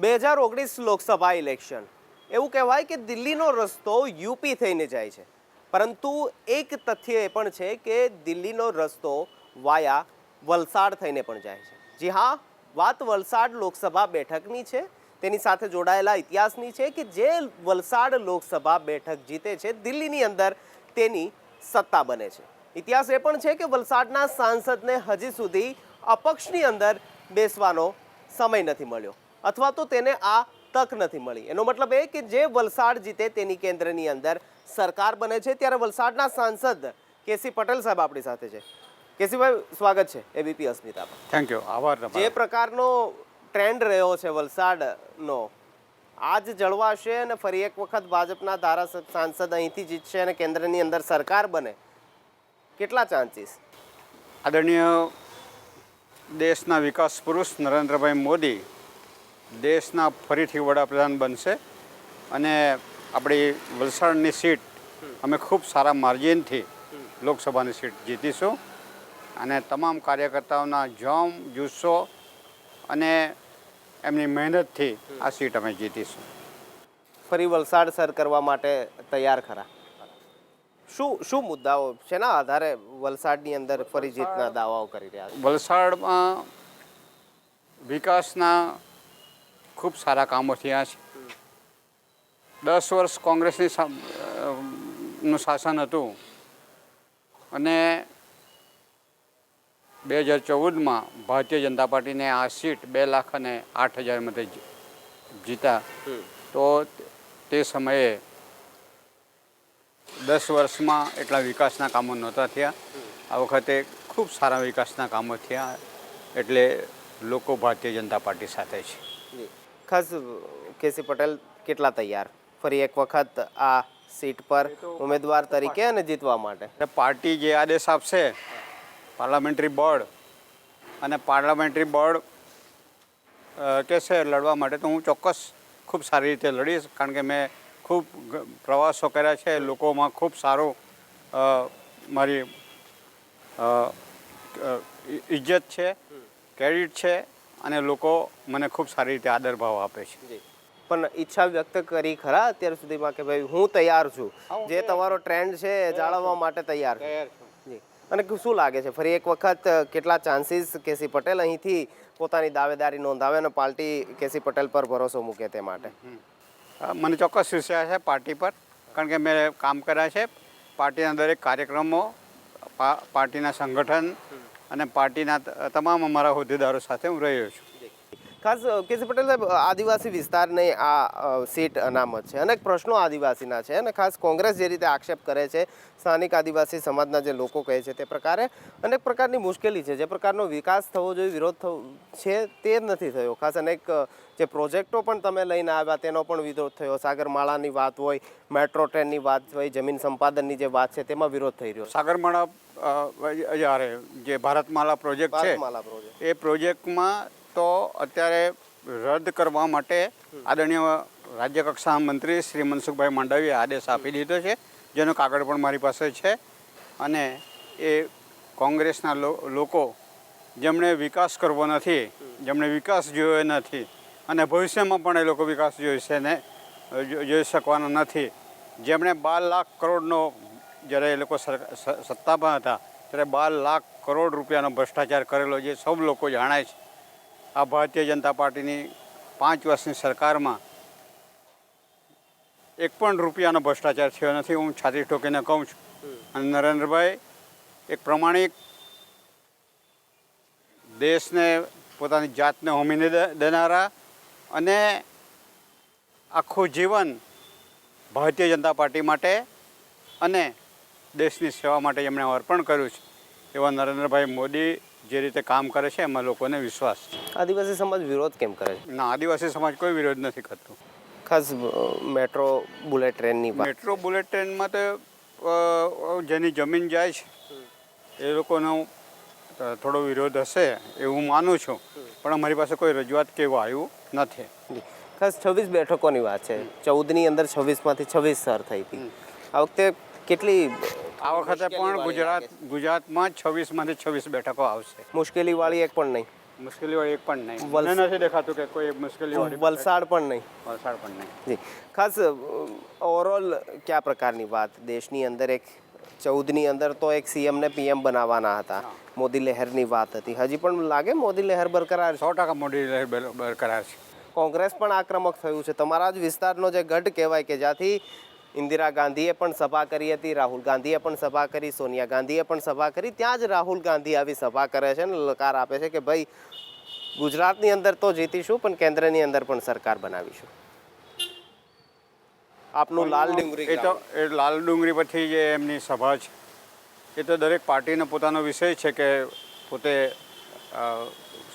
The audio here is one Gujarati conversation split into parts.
બે હજાર ઓગણીસ લોકસભા ઇલેક્શન. એવું કહેવાય કે દિલ્હીનો રસ્તો યુપી થઈને જાય છે. પરંતુ એક તથ્ય એ પણ છે કે દિલ્હીનો રસ્તો વાયા વલસાડ થઈને પણ જાય છે. જી હા, વાત વલસાડ લોકસભા બેઠકની છે. તેની સાથે જોડાયેલા ઇતિહાસની છે કે જે વલસાડ લોકસભા બેઠક જીતે છે, દિલ્હીની અંદર તેની સત્તા બને છે. ઇતિહાસ એ પણ છે કે વલસાડના સાંસદને હજી સુધી અપક્ષની અંદર બેસવાનો સમય નથી મળ્યો. અથવા તો તેને આ તક નથી મળી. એનો મતલબ એ કે જે વલસાડ જીતે તેની કેન્દ્રની અંદર સરકાર બને છે. ત્યારે વલસાડના સાંસદ કેસી પટેલ સાહેબ આપણી સાથે છે. કેસીભાઈ સ્વાગત છે એબીપી અસ્મિતા થેન્ક યુ આભાર જે પ્રકારનો ટ્રેન્ડ રહ્યો છે વલસાડનો આજ જળવાશે અને ફરી એક વખત ભાજપના ધારાસભ્ય સાંસદ અહીંથી જીતશે અને કેન્દ્રની અંદર સરકાર બને. કેટલા ચાન્સીસ આદરણીય દેશના વિકાસ પુરુષ નરેન્દ્રભાઈ મોદી દેશના ફરીથી વડાપ્રધાન બનશે અને આપણી વલસાડની સીટ અમે ખૂબ સારા માર્જિનથી લોકસભાની સીટ જીતીશું. અને તમામ કાર્યકર્તાઓના જોમ જુસ્સો અને એમની મહેનતથી આ સીટ અમે જીતીશું. ફરી વલસાડ સર કરવા માટે તૈયાર ખરા? શું શું મુદ્દાઓ શેના આધારે વલસાડની અંદર ફરી જીતના દાવાઓ કરી રહ્યા છે? વલસાડમાં વિકાસના ખૂબ સારા કામો થયા છે. દસ વર્ષ કોંગ્રેસની નું શાસન હતું. અને બે હજાર ચૌદમાં ભારતીય જનતા પાર્ટીને આ સીટ બે લાખ અને આઠ હજાર મતે જીતા. તો તે સમયે દસ વર્ષમાં એટલા વિકાસના કામો નહોતા થયા. આ વખતે ખૂબ સારા વિકાસના કામો થયા. એટલે લોકો ભારતીય જનતા પાર્ટી સાથે છે. ખાસ કેસી પટેલ કેટલા તૈયાર? ફરી એક વખત આ સીટ પર ઉમેદવાર તરીકે અને જીતવા માટે. પાર્ટી જે આદેશ આપશે પાર્લામેન્ટરી બોર્ડ અને પાર્લામેન્ટરી બોર્ડ કહેશે લડવા માટે. તો હું ચોક્કસ ખૂબ સારી રીતે લડીશ કારણ કે મેં ખૂબ પ્રવાસો કર્યા છે લોકોમાં ખૂબ સારું મારી ઇજ્જત છે ક્રેડિટ છે અને લોકો મને ખૂબ સારી રીતે આદર ભાવ આપે છે. પણ ઈચ્છા વ્યક્ત કરી ખરા અત્યાર સુધીમાં કે ભાઈ હું તૈયાર છું. જે તમારો ટ્રેન્ડ છે એ જાળવવા માટે તૈયાર છું. અને શું લાગે છે? ફરી એક વખત કેટલા ચાન્સીસ કેસી પટેલ અહીંથી પોતાની દાવેદારી નોંધાવે અને પાર્ટી કેસી પટેલ પર ભરોસો મૂકે તે માટે? મને ચોક્કસ વિશ્વાસ છે પાર્ટી પર. કારણ કે મેં કામ કર્યા છે. પાર્ટીના દરેક કાર્યક્રમો પાર્ટીના સંગઠન અને પાર્ટીના તમામ અમારા હોદ્દેદારો સાથે હું રહ્યો છું. ખાસ કેસી પટેલ સાહેબ આદિવાસી વિસ્તારની આ સીટ અનામત છે. અનેક પ્રશ્નો આદિવાસીના છે અને ખાસ કોંગ્રેસ જે રીતે આક્ષેપ કરે છે સ્થાનિક આદિવાસી સમાજના જે લોકો કહે છે તે પ્રકારે અનેક પ્રકારની મુશ્કેલી છે. જે પ્રકારનો વિકાસ થવો જોઈએ વિરોધ થવો છે તે નથી થયો. ખાસ અનેક જે પ્રોજેક્ટો પણ તમે લઈને આવ્યા તેનો પણ વિરોધ થયો. સાગરમાળાની વાત હોય મેટ્રો ટ્રેનની વાત હોય જમીન સંપાદનની જે વાત છે તેમાં વિરોધ થઈ રહ્યો સાગરમાળા અરે જે ભારતમાલા પ્રોજેક્ટ છે એ પ્રોજેક્ટમાં તો અત્યારે રદ કરવા માટે આદરણીય રાજ્યકક્ષા મંત્રી શ્રી મનસુખભાઈ માંડવીએ આદેશ આપી દીધો છે, જેનો કાગળ પણ મારી પાસે છે. અને એ કોંગ્રેસના લોકો જેમણે વિકાસ કરવો નથી, જેમણે વિકાસ જોયો નથી, અને ભવિષ્યમાં પણ એ લોકો વિકાસ જોઈશે ને જોઈ શકવાના નથી. જેમણે બાર લાખ કરોડનો, જ્યારે એ લોકો સત્તામાં હતા, ત્યારે બાર લાખ કરોડ રૂપિયાનો ભ્રષ્ટાચાર કરેલો, જે સૌ લોકો જાણે છે. આ ભારતીય જનતા પાર્ટીની પાંચ વર્ષની સરકારમાં એક પણ રૂપિયાનો ભ્રષ્ટાચાર થયો નથી. હું છાતી ઠોકીને કહું છું. અને નરેન્દ્રભાઈ, એક પ્રમાણિક દેશને પોતાની જાતને હોમીને દેનારા અને આખું જીવન ભારતીય જનતા પાર્ટી માટે અને દેશની સેવા માટે એમણે અર્પણ કર્યું છે. એવા નરેન્દ્રભાઈ મોદી જે રીતે કામ કરે છે એમાં લોકોને વિશ્વાસ છે. આદિવાસી સમાજ વિરોધ કેમ કરે છે? ના આદિવાસી સમાજ કોઈ વિરોધ નથી કરતો. ખાસ મેટ્રો બુલેટ ટ્રેનની મેટ્રો બુલેટ ટ્રેનમાં તો જેની જમીન જાય છે એ લોકોનો થોડો વિરોધ હશે એવું માનું છું. પણ અમારી પાસે કોઈ રજૂઆત કે એવું આવ્યું નથી. ખાસ છવ્વીસ બેઠકોની વાત છે. ચૌદની અંદર છવ્વીસમાંથી છવ્વીસ સર થઈ હતી. આ વખતે કેટલી આ વખતે પણ ગુજરાત ગુજરાતમાં છવ્વીસમાંથી છવ્વીસ બેઠકો આવશે. મુશ્કેલી વાળી એક પણ નહીં. મુશ્કેલી હોય એક પણ નહીં. મને નથી દેખાતું કે કોઈ મુશ્કેલી હોય વલસાડ પણ નહીં. વલસાડ પણ નહીં. જી. ખાસ ઓવરઓલ કયા પ્રકારની વાત? દેશની અંદર એક ચૌદની અંદર તો એક સીએમને પીએમ બનાવવાના હતા. મોદી લહેરની વાત હતી. હજી પણ લાગે મોદી લહેર બરકરાર સો ટકા મોડી લહેર બર- બરકરાર છે. કોંગ્રેસ પણ આક્રમક થયું છે. તમારા જ વિસ્તારનો જે ગઢ કહેવાય કે જ્યાંથી ઇન્દિરા ગાંધીએ પણ સભા કરી હતી રાહુલ ગાંધીએ પણ સભા કરી સોનિયા ગાંધીએ પણ સભા કરી. ત્યાં જ રાહુલ ગાંધી આવી સભા કરે છે અને લકાર આપે છે કે ભાઈ ગુજરાતની અંદર તો જીતીશું પણ કેન્દ્રની અંદર પણ સરકાર બનાવીશું. આપનું લાલ ડુંગરી એ તો એ લાલ ડુંગરી પછી જે એમની સભા છે એ તો દરેક પાર્ટીનો પોતાનો વિષય છે કે પોતે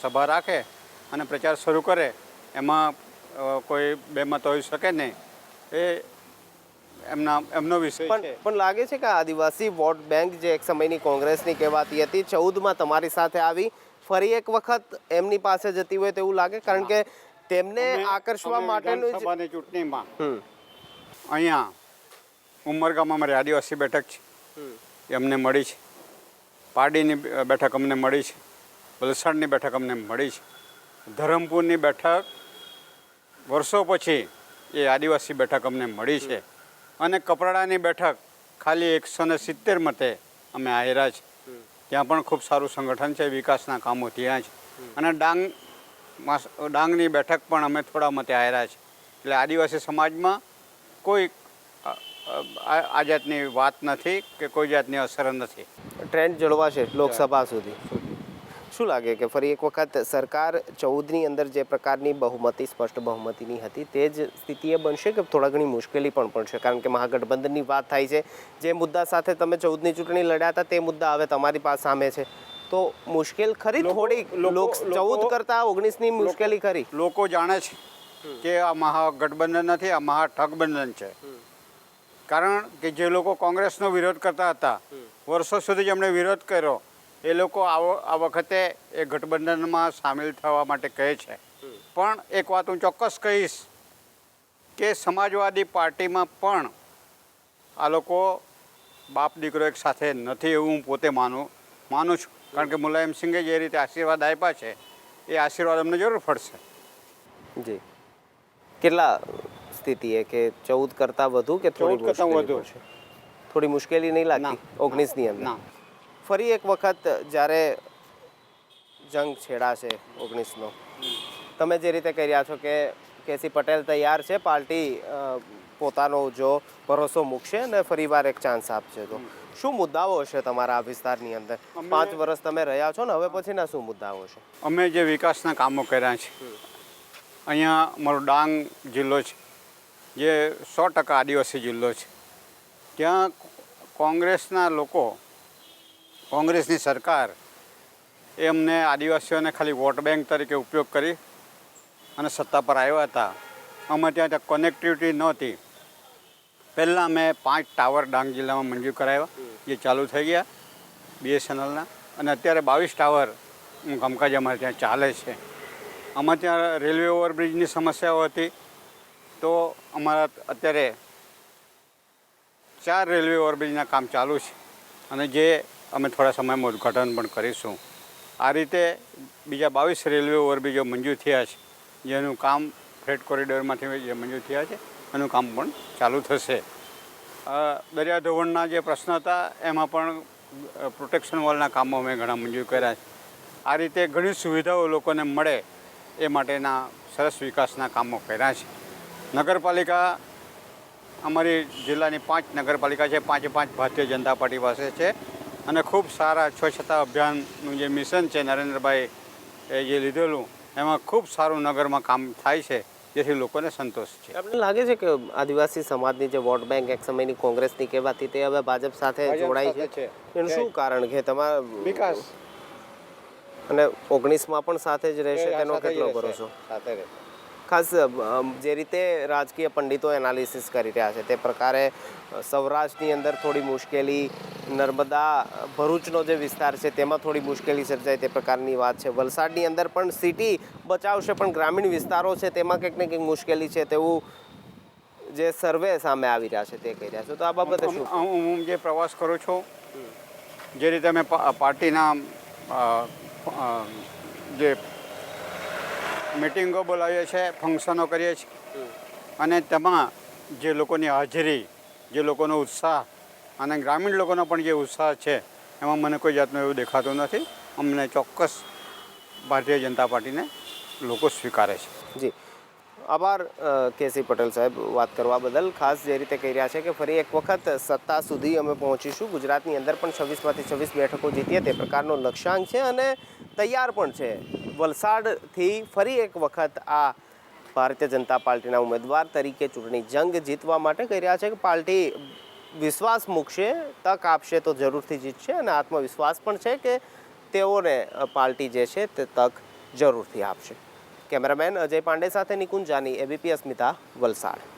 સભા રાખે અને પ્રચાર શરૂ કરે. એમાં કોઈ બેમત હોઈ શકે નહીં. એ એમના એમનો વિષય પણ પણ લાગે છે કે આદિવાસી વોટ બેંક જે એક સમયની કોંગ્રેસની કહેવાતી હતી ચૌદમાં તમારી સાથે આવી. ફરી એક વખત એમની પાસે જતી હોય તેવું લાગે કારણ કે તેમને આકર્ષવા માટેનું વિધાનસભાની ચૂંટણીમાં અહીંયા ઉમરગામમાં અમારી આદિવાસી બેઠક છે. એમને મળી છે. પારડીની બેઠક અમને મળી છે. વલસાડની બેઠક અમને મળી છે. ધરમપુરની બેઠક વર્ષો પછી એ આદિવાસી બેઠક અમને મળી છે. અને કપરાડાની બેઠક ખાલી એકસો ને સિત્તેર મતે અમે આયરા છે. ત્યાં પણ ખૂબ સારું સંગઠન છે વિકાસના કામો ત્યાં છે. અને ડાંગ ડાંગની બેઠક પણ અમે થોડા મતે આયરા છે. એટલે આદિવાસી સમાજમાં કોઈ આ જાતની વાત નથી કે કોઈ જાતની અસર નથી. ટ્રેન્ડ જળવાશે લોકસભા સુધી. શું લાગે કે ફરી એક વખત સરકાર ચૌદની અંદર જે પ્રકારની બહુમતી સ્પષ્ટ બહુમતીની હતી તે જ સ્થિતિએ બનશે કે થોડા ઘણી મુશ્કેલી પણ પડશે? કારણ કે મહાગઠબંધનની વાત થાય છે જે મુદ્દા સાથે તમે ચૌદની ચૂંટણી લડ્યા હતા તે મુદ્દા હવે તમારી પાસે સામે છે. તો મુશ્કેલ ખરી થોડી લોક ચૌદ કરતા ઓગણીસની મુશ્કેલી ખરી? લોકો જાણે છે કે આ મહાગઠબંધન નથી આ મહાઠગબંધન છે. કારણ કે જે લોકો કોંગ્રેસનો વિરોધ કરતા હતા વર્ષો સુધી જેમણે વિરોધ કર્યો. એ લોકો આવો આ વખતે એ ગઠબંધનમાં સામેલ થવા માટે કહે છે. પણ એક વાત હું ચોક્કસ કહીશ કે સમાજવાદી પાર્ટીમાં પણ આ લોકો બાપ દીકરો એક સાથે નથી એવું હું પોતે માનું માનું છું. કારણ કે મુલાયમ સિંઘે જે રીતે આશીર્વાદ આપ્યા છે એ આશીર્વાદ અમને જરૂર પડશે જી. કેટલા સ્થિતિએ કે ચૌદ કરતાં વધુ કે થોડી કરતાં વધુ. છે થોડી મુશ્કેલી નહીં લાગતી? ના. ઓગણીસની અંદર? ના. ફરી એક વખત જ્યારે જંગ છેડાશે ઓગણીસનો તમે જે રીતે કહી રહ્યા છો કે કેસી પટેલ તૈયાર છે પાર્ટી પોતાનો જો ભરોસો મૂકશે અને ફરીવાર એક ચાન્સ આપશે તો. શું મુદ્દાઓ હશે તમારા આ વિસ્તારની અંદર? પાંચ વર્ષ તમે રહ્યા છો ને હવે પછીના શું મુદ્દાઓ છે અમે જે વિકાસના કામો કર્યા છે અહીંયા અમારો ડાંગ જિલ્લો છે જે સો ટકા આદિવાસી જિલ્લો છે. ત્યાં કોંગ્રેસના લોકો કોંગ્રેસની સરકાર એ અમને આદિવાસીઓને ખાલી વોટ બેંક તરીકે ઉપયોગ કરી અને સત્તા પર આવ્યા હતા. અમે ત્યાં ત્યાં કનેક્ટિવિટી નહોતી. પહેલાં મેં પાંચ ટાવર ડાંગ જિલ્લામાં મંજૂર કરાવ્યા, જે ચાલુ થઈ ગયા બીએસએનએલના અને અત્યારે બાવીસ ટાવર કામકાજ અમારે ત્યાં ચાલે છે. આમાં ત્યાં રેલવે ઓવરબ્રિજની સમસ્યાઓ હતી. તો અમારા અત્યારે ચાર રેલવે ઓવરબ્રિજના કામ ચાલુ છે. અને જે અમે થોડા સમયમાં ઉદ્ઘાટન પણ કરીશું. આ રીતે બીજા બાવીસ રેલવે ઓવરબ્રિજો મંજૂર થયા છે, જેનું કામ ફ્રેટ કોરિડોરમાંથી જે મંજૂર થયા છે, એનું કામ પણ ચાલુ થશે. દરિયા ધોવણના જે પ્રશ્ન હતા, એમાં પણ પ્રોટેક્શન વોલના કામો અમે ઘણા મંજૂર કર્યા છે. આ રીતે ઘણી સુવિધાઓ લોકોને મળે એ માટેના સરસ વિકાસના કામો કર્યા છે. નગરપાલિકા, અમારી જિલ્લાની પાંચ નગરપાલિકા છે, પાંચે પાંચ ભારતીય જનતા પાર્ટી પાસે છે. અને ખૂબ સારા સ્વચ્છતા અભિયાનનું જે મિશન છે નરેન્દ્રભાઈ એ જે લીધેલું એમાં ખૂબ સારું નગરમાં કામ થાય છે જેથી લોકોને સંતોષ છે. આપણે લાગે છે કે આદિવાસી સમાજની જે વોટ બેંક એક સમયની કોંગ્રેસની કહેવાતી તે હવે ભાજપ સાથે જોડાઈ છે. એનું શું કારણ કે તમારા વિકાસ. અને ઓગણીસમાં પણ સાથે જ રહેશે તેનો કેટલો ભરોસો? સાથે રહે ખાસ જે રીતે રાજકીય પંડિતો એનાલિસિસ કરી રહ્યા છે તે પ્રકારે સૌરાષ્ટ્રની અંદર થોડી મુશ્કેલી નર્મદા ભરૂચનો જે વિસ્તાર છે તેમાં થોડી મુશ્કેલી સર્જાય તે પ્રકારની વાત છે. વલસાડની અંદર પણ સિટી બચાવશે પણ ગ્રામીણ વિસ્તારો છે તેમાં કંઈક ને કંઈક મુશ્કેલી છે તેવું જે સર્વે સામે આવી રહ્યા છે તે કહી રહ્યા છે. તો આ બાબતે શું? હું હું જે પ્રવાસ કરું છું જે રીતે અમે પાર્ટીના જે મિટિંગો બોલાવીએ છીએ ફંક્શનો કરીએ છીએ. અને તેમાં જે લોકોની હાજરી જે લોકોનો ઉત્સાહ અને ગ્રામીણ લોકોનો પણ જે ઉત્સાહ છે એમાં મને કોઈ જાતનું એવું દેખાતું નથી. અમને ચોક્કસ ભારતીય જનતા પાર્ટીને લોકો સ્વીકારે છે. આભાર કેસી પટેલ સાહેબ વાત કરવા બદલ. ખાસ જે રીતે કહી રહ્યા છે કે ફરી એક વખત સત્તા સુધી અમે પહોંચીશું. ગુજરાતની અંદર પણ છવ્વીસમાંથી છવ્વીસ બેઠકો જીતીએ તે પ્રકારનો લક્ષ્યાંક છે અને તૈયાર પણ છે. વલસાડથી ફરી એક વખત આ ભારતીય જનતા પાર્ટીના ઉમેદવાર તરીકે ચૂંટણી જંગ જીતવા માટે કહી રહ્યા છે કે પાર્ટી વિશ્વાસ મૂકશે, તક આપશે તો જરૂરથી જીતશે અને આત્મવિશ્વાસ પણ છે કે તેઓને પાર્ટી જે છે તે તક જરૂરથી આપશે. કેમેરામેન અજય પાંડે સાથે નિકુંજ જાની એબીપી અસ્મિતા વલસાડ.